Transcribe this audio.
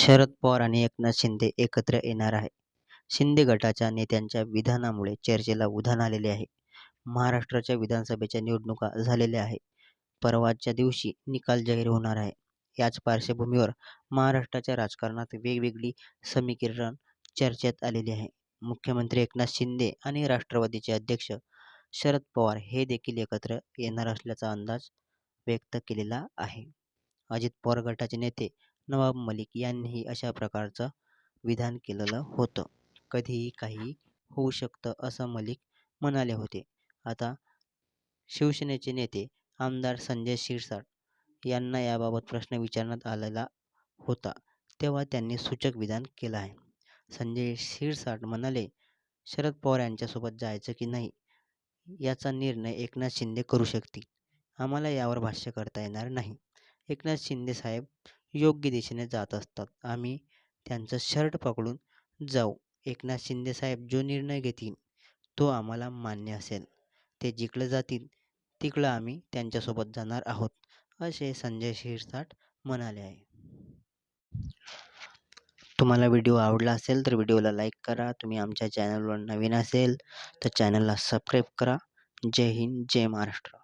शरद पवार आणि एकनाथ शिंदे एकत्र येणार आहे. शिंदे गटाच्या नेत्यांच्या विधानामुळे चर्चेला उधाण आलेले आहे. महाराष्ट्राच्या विधानसभेच्या निवडणुका झालेल्या आहे. परवाच्या दिवशी निकाल जाहीर होणार आहे. याच पार्श्वभूमीवर महाराष्ट्राच्या राजकारणात वेगवेगळी समीकरण चर्चेत आलेली आहे. मुख्यमंत्री एकनाथ शिंदे आणि राष्ट्रवादीचे अध्यक्ष शरद पवार हे देखील एकत्र येणार असल्याचा अंदाज व्यक्त केलेला आहे. अजित पवार गटाचे नेते नवाब मलिक यांनीही अशा प्रकारचं विधान केलेलं होतं. कधीही काहीही होऊ शकतं असं मलिक म्हणाले होते. आता शिवसेनेचे नेते आमदार संजय शिरसाट यांना याबाबत प्रश्न विचारण्यात आलेला होता तेव्हा त्यांनी सूचक विधान केलं आहे. संजय शिरसाट म्हणाले, शरद पवार यांच्यासोबत जायचं की नाही याचा निर्णय एकनाथ शिंदे करू शकतील. आम्हाला यावर भाष्य करता येणार नाही. एकनाथ शिंदे साहेब योग्य दिशेने जात असतात. आम्ही त्यांचं शर्ट पकडून जाऊ. एकनाथ शिंदेसाहेब जो निर्णय घेतील तो आम्हाला मान्य असेल. ते जिकडं जातील तिकडं आम्ही त्यांच्यासोबत जाणार आहोत, असे संजय शिरसाट म्हणाले आहे. तुम्हाला व्हिडिओ आवडला असेल तर व्हिडिओला लाईक करा. तुम्ही आमच्या चॅनलवर नवीन असेल तर चॅनलला सबस्क्राईब करा. जय हिंद, जय महाराष्ट्र.